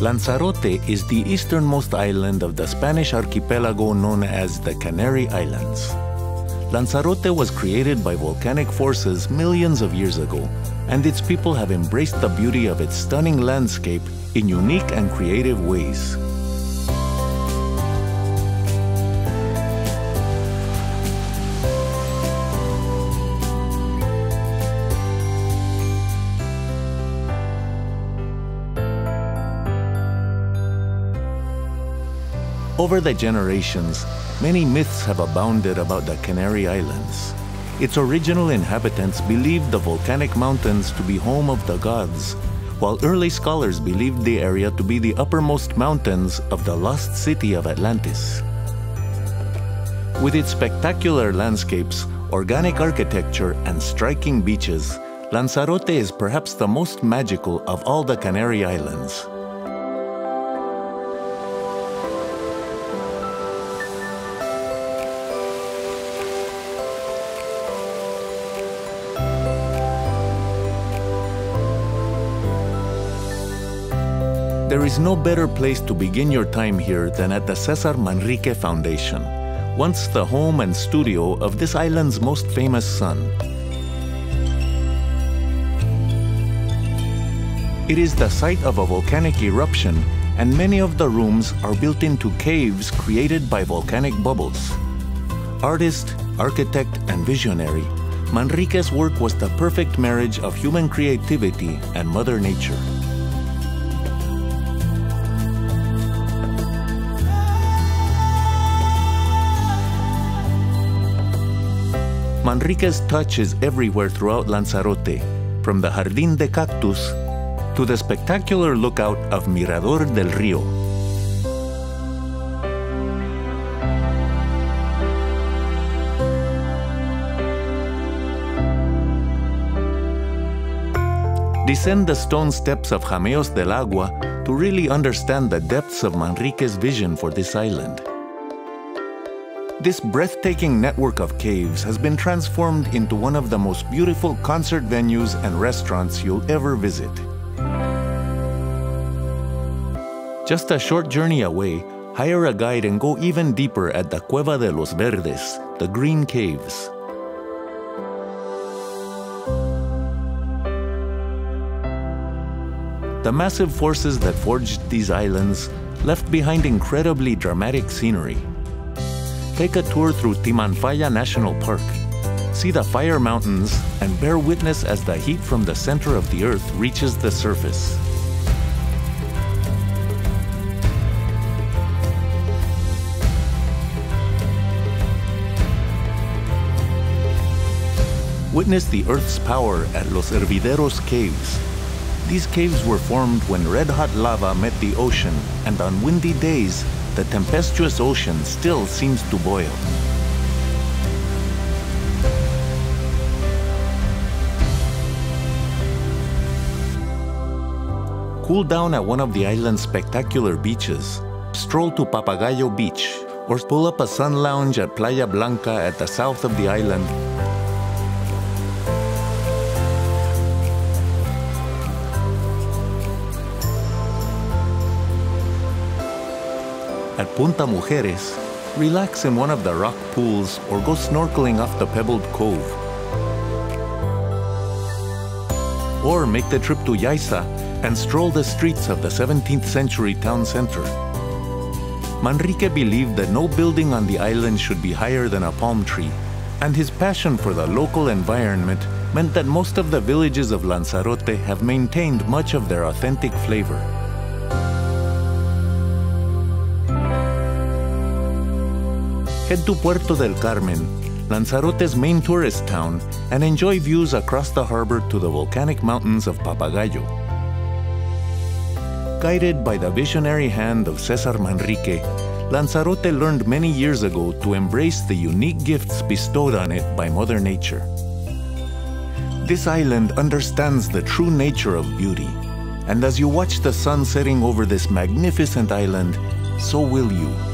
Lanzarote is the easternmost island of the Spanish archipelago known as the Canary Islands. Lanzarote was created by volcanic forces millions of years ago, and its people have embraced the beauty of its stunning landscape in unique and creative ways. Over the generations, many myths have abounded about the Canary Islands. Its original inhabitants believed the volcanic mountains to be home of the gods, while early scholars believed the area to be the uppermost mountains of the lost city of Atlantis. With its spectacular landscapes, organic architecture, and striking beaches, Lanzarote is perhaps the most magical of all the Canary Islands. There is no better place to begin your time here than at the Cesar Manrique Foundation, once the home and studio of this island's most famous son. It is the site of a volcanic eruption, and many of the rooms are built into caves created by volcanic bubbles. Artist, architect, and visionary, Manrique's work was the perfect marriage of human creativity and Mother Nature. Manrique's touch is everywhere throughout Lanzarote, from the Jardín de Cactus to the spectacular lookout of Mirador del Río. Descend the stone steps of Jameos del Agua to really understand the depths of Manrique's vision for this island. This breathtaking network of caves has been transformed into one of the most beautiful concert venues and restaurants you'll ever visit. Just a short journey away, hire a guide and go even deeper at the Cueva de los Verdes, the Green Caves. The massive forces that forged these islands left behind incredibly dramatic scenery. Take a tour through Timanfaya National Park. See the fire mountains and bear witness as the heat from the center of the earth reaches the surface. Witness the Earth's power at Los Hervideros Caves. These caves were formed when red-hot lava met the ocean, and on windy days, the tempestuous ocean still seems to boil. Cool down at one of the island's spectacular beaches. Stroll to Papagayo Beach, or pull up a sun lounge at Playa Blanca at the south of the island At Punta Mujeres, relax in one of the rock pools or go snorkeling off the pebbled cove. Or make the trip to Yaiza and stroll the streets of the 17th century town center. Manrique believed that no building on the island should be higher than a palm tree, and his passion for the local environment meant that most of the villages of Lanzarote have maintained much of their authentic flavor. Head to Puerto del Carmen, Lanzarote's main tourist town, and enjoy views across the harbor to the volcanic mountains of Papagayo. Guided by the visionary hand of Cesar Manrique, Lanzarote learned many years ago to embrace the unique gifts bestowed on it by Mother Nature. This island understands the true nature of beauty, and as you watch the sun setting over this magnificent island, so will you.